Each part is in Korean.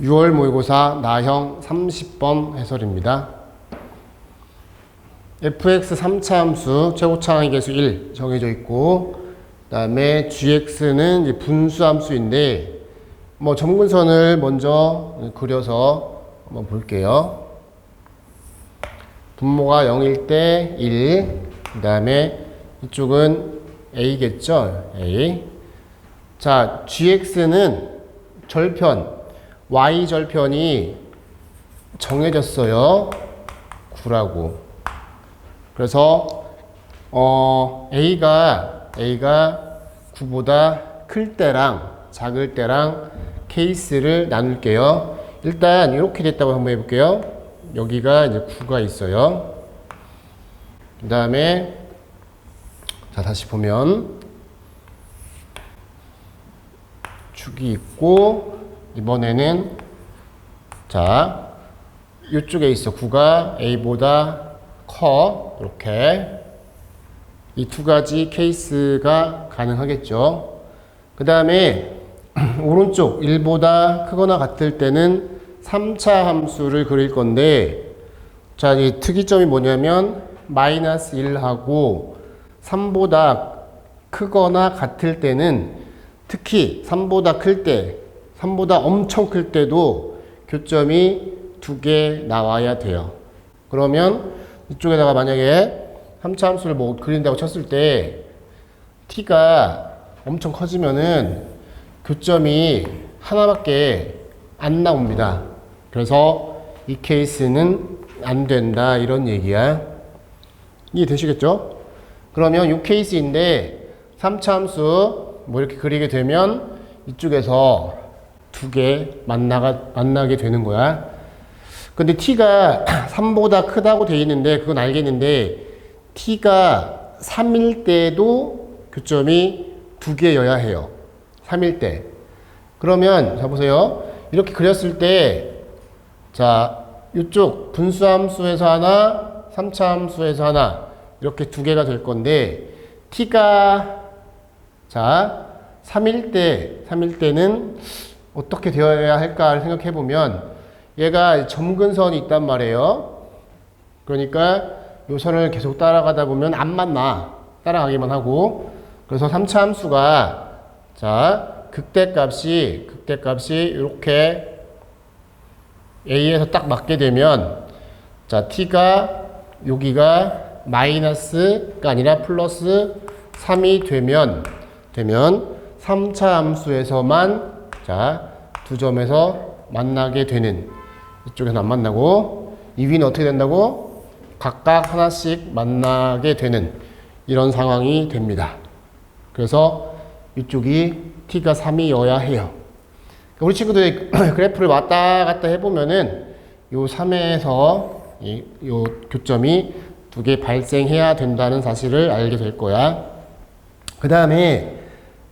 6월 모의고사 나형 30번 해설입니다. fx 3차 함수 최고차항의 개수 1 정해져 있고 그 다음에 gx는 이제 분수 함수인데 뭐 점근선을 먼저 그려서 한번 볼게요. 분모가 0일 때 1, 그 다음에 이쪽은 a겠죠? a. 자, gx는 절편 y 절편이 정해졌어요. 9라고. 그래서 어 a가 a가 9보다 클 때랑 작을 때랑 케이스를 나눌게요. 일단 이렇게 됐다고 한번 해볼게요. 여기가 이제 9가 있어요. 그 다음에 자 다시 보면 축이 있고 이번에는 자 이쪽에 있어. 9가 a보다 커. 이렇게. 이 두 가지 케이스가 가능하겠죠. 그 다음에 오른쪽 1보다 크거나 같을 때는 3차 함수를 그릴 건데 자, 이 특이점이 뭐냐면 마이너스 1하고 3보다 크거나 같을 때는 특히 3보다 클 때, 3보다 엄청 클 때도 교점이 두 개 나와야 돼요. 그러면 이쪽에다가 만약에 3차 함수를 뭐 그린다고 쳤을 때 t가 엄청 커지면은 교점이 하나밖에 안 나옵니다. 그래서 이 케이스는 안 된다 이런 얘기야. 이해되시겠죠? 그러면 이 케이스인데 3차 함수 뭐 이렇게 그리게 되면 이쪽에서 두 개 만나가 만나게 되는 거야. 근데 t가 3보다 크다고 돼 있는데 그건 알겠는데 t가 3일 때도 교점이 두 개여야 해요. 3일 때. 그러면 자 보세요. 이렇게 그렸을 때 자, 이쪽 분수함수에서 하나, 3차 함수에서 하나 이렇게 두 개가 될 건데 t가 자, 3일 때, 3일 때는 어떻게 되어야 할까 생각해 보면 얘가 점근선이 있단 말이에요. 그러니까 요 선을 계속 따라가다 보면 안 만나. 따라가기만 하고. 그래서 3차 함수가 자, 극대값이 극대값이 이렇게 a에서 딱 맞게 되면 자, t가 여기가 마이너스가 아니라 플러스 3이 되면 되면 3차 함수에서만 자, 두 점에서 만나게 되는 이쪽에서 안 만나고 이 위는 어떻게 된다고? 각각 하나씩 만나게 되는 이런 상황이 됩니다. 그래서 이쪽이 t가 3이어야 해요. 우리 친구들이 그래프를 왔다 갔다 해보면은 요 3에서 이, 요 교점이 두 개 발생해야 된다는 사실을 알게 될 거야. 그 다음에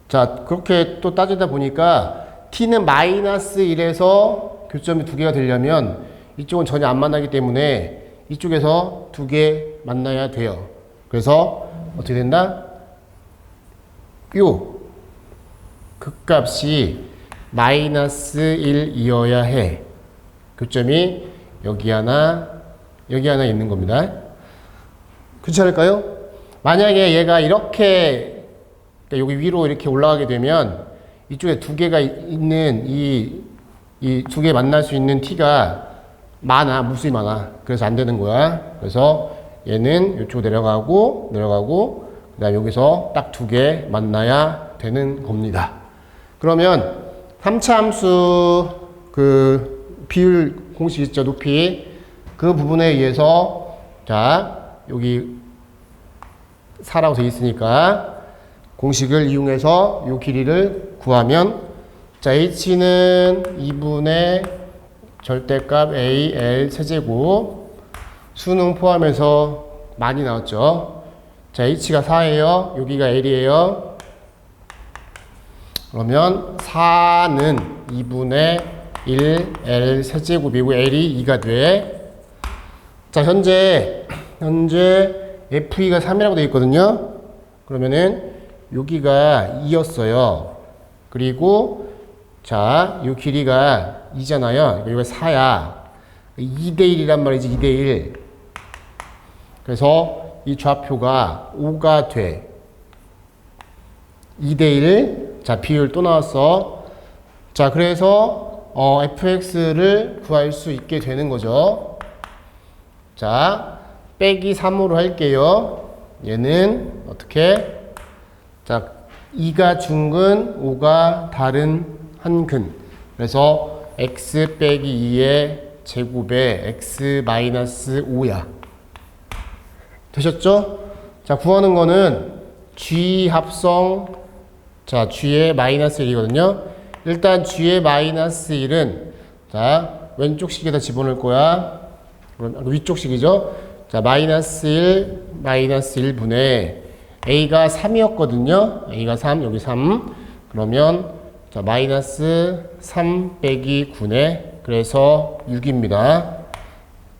자 그렇게 또 따지다 보니까 t는 마이너스 1에서 교점이 두 개가 되려면 이쪽은 전혀 안 만나기 때문에 이쪽에서 두 개 만나야 돼요. 그래서 어떻게 된다? 요 극값이 마이너스 1이어야 해. 교점이 여기 하나, 여기 하나 있는 겁니다. 않을까요? 만약에 얘가 이렇게 그러니까 여기 위로 이렇게 올라가게 되면 이쪽에 두 개가 있는 이 이 두 개 만날 수 있는 t가 많아 무수히 많아. 그래서 안 되는 거야. 그래서 얘는 이쪽 내려가고 내려가고 그 다음 여기서 딱 두 개 만나야 되는 겁니다. 그러면 3차 함수 그 비율 공식 있죠 높이 그 부분에 의해서 자 여기 4라고 되어 있으니까 공식을 이용해서 이 길이를 구하면 자 h는 2분의 절대값 a l 세제곱 수능 포함해서 많이 나왔죠. 자 h가 4예요. 여기가 l이에요. 그러면 4는 2분의 1 l 세제곱이고 l이 2가 돼. 자 현재 현재 FE가 3이라고 되어 있거든요. 그러면은 여기가 2였어요. 그리고 자, 이 길이가 2잖아요. 이거 4야. 2대 1이란 말이지, 2대 1. 그래서 이 좌표가 5가 돼. 2대 1. 자, 비율 또 나왔어. 자, 그래서 어, fx를 구할 수 있게 되는 거죠. 자, 빼기 3으로 할게요. 얘는 어떻게? 자, 2가 중근, 5가 다른 한근. 그래서 x 빼기 2의 제곱에 x 마이너스 5야. 되셨죠? 자, 구하는 거는 g 합성 자, g의 마이너스 1이거든요. 일단 g의 마이너스 1은 자, 왼쪽 식에다 집어넣을 거야. 위쪽 식이죠. 자, 마이너스 1, 마이너스 1분의 a가 3이었거든요. a가 3, 여기 3. 그러면 자, 마이너스 3 빼기 9네. 그래서 6입니다.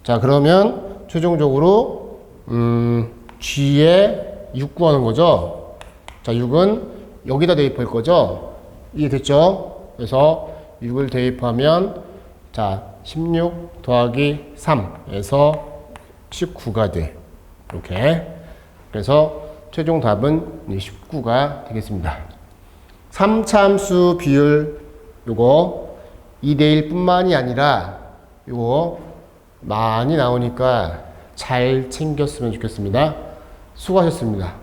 자, 그러면 최종적으로 음, g에 6 구하는 거죠. 자, 6은 여기다 대입할 거죠. 이해됐죠? 그래서 6을 대입하면 자, 16 더하기 3에서 19가 돼. 이렇게. 그래서 최종 답은 19가 되겠습니다. 3참수 비율 요거 2대1 뿐만이 아니라 요거 많이 나오니까 잘 챙겼으면 좋겠습니다. 수고하셨습니다.